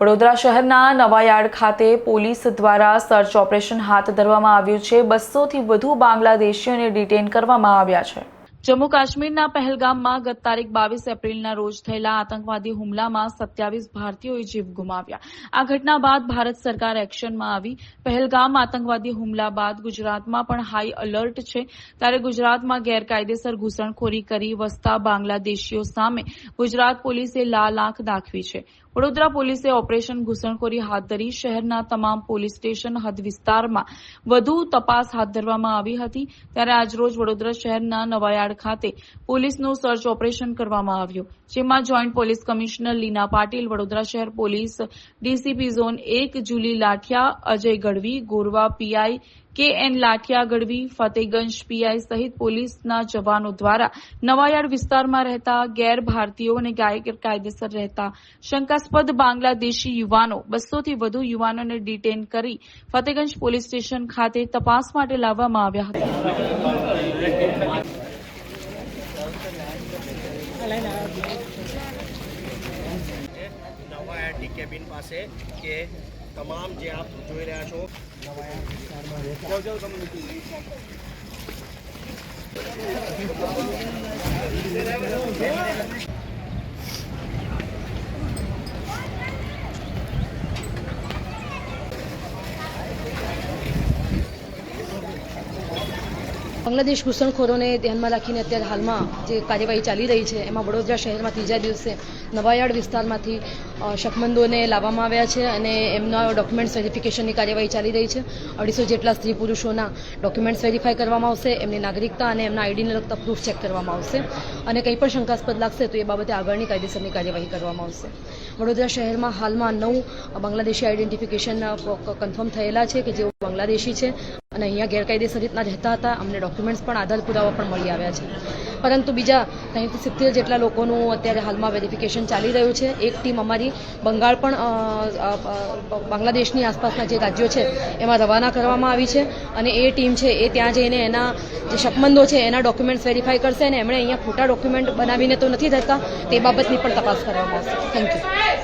વડોદરા શહેરના નવાયાર્ડ ખાતે પોલીસ દ્વારા સર્ચ ઓપરેશન હાથ ધરવામાં આવ્યું છે. બસોથી વધુ બાંગ્લાદેશીઓને ડિટેન કરવામાં આવ્યા છે. જમ્મુ કાશ્મીરના પહેલગામમાં ગત તારીખ બાવીસ એપ્રિલના રોજ થયેલા આતંકવાદી હુમલામાં સત્યાવીસ ભારતીયોએ જીવ ગુમાવ્યા. આ ઘટના બાદ ભારત સરકાર એક્શનમાં આવી. પહેલગામ આતંકવાદી હુમલા બાદ ગુજરાતમાં પણ હાઈ એલર્ટ છે. ત્યારે ગુજરાતમાં ગેરકાયદેસર ઘૂસણખોરી કરી વસતા બાંગ્લાદેશીઓ સામે ગુજરાત પોલીસે લાલ આંખ દાખવી છે. વડોદરા પોલીસે ઓપરેશન ઘૂસણખોરી હાથ ધરી. શહેરના તમામ પોલીસ સ્ટેશન હદ વિસ્તારમાં વધુ તપાસ હાથ ધરવામાં આવી હતી. ત્યારે આજરોજ વડોદરા શહેરના નવાયાર્ડ ખાતે પોલીસનું સર્ચ ઓપરેશન કરવામાં આવ્યું, જેમાં joint police commissioner Leena Patil, Vadodara શહેર પોલીસ, ડીસીપી ઝોન એક, Julie Lathiya, Ajay Gadhvi, Gorwa PI, K N Lathiya Gadhvi, Fatehganj PI સહિત પોલીસના જવાનો દ્વારા નવાયાર્ડ વિસ્તારમાં રહેતા ગેર ભારતીયો અને ગેરકાયદેસર રહેતા શંકાસ્પદ બાંગ્લાદેશી યુવાનો બસોથી વધુ યુવાનોને ડિટેન કરી ફતેગંજ પોલીસ સ્ટેશન ખાતે તપાસ માટે લાવવામાં આવ્યા હતા. નવા ટી કેબિન પાસે કે તમામ જે આપ જોઈ રહ્યા છો જાઓ, બાંગ્લાદેશ ઘૂસણખોરોને ધ્યાનમાં રાખીને અત્યારે હાલમાં જે કાર્યવાહી ચાલી રહી છે એમાં વડોદરા શહેરમાં ત્રીજા દિવસે નવાયાર્ડ વિસ્તારમાંથી અ, શકમંદોને લાવવામાં આવ્યા છે અને એમના ડોક્યુમેન્ટ્સ વેરિફિકેશનની કાર્યવાહી ચાલી રહી છે. અઢીસો જેટલા સ્ત્રી પુરુષોના ડોક્યુમેન્ટ્સ વેરીફાઈ કરવામાં આવશે, એમની નાગરિકતા અને એમના આઈડીને લગતા પ્રૂફ ચેક કરવામાં આવશે અને કંઈ પણ શંકાસ્પદ લાગશે તો એ બાબતે આગળની કાયદેસરની કાર્યવાહી કરવામાં આવશે. વડોદરા શહેરમાં હાલમાં નવ બાંગ્લાદેશી આઈડેન્ટિફિકેશન કન્ફર્મ થયેલા છે કે જેઓ બાંગ્લાદેશી છે અને અહીંયા ગેરકાયદેસર રીતના રહેતા હતા. અમને ડોક્યુમેન્ટ્સ પણ આધાર પુરાવા પણ મળી આવ્યા છે. પરંતુ બીજા ત્યાંથી સિત્તેર જેટલા લોકોનું અત્યારે હાલમાં વેરિફિકેશન ચાલી રહ્યું છે. એક ટીમ અમારી બંગાળ પણ બાંગ્લાદેશની આસપાસના જે રાજ્યો છે, એમાં રવાના કરવામાં આવી છે. અને એ ટીમ છે, એ ત્યાં જઈને એના જે શકમંદો છે, એના ડોક્યુમેન્ટ્સ વેરીફાઈ કરશે અને એમણે અહીંયા ખોટા ડોક્યુમેન્ટ બનાવીને તો નથી થતા તે બાબતની પણ તપાસ કરવામાં આવશે. Thank you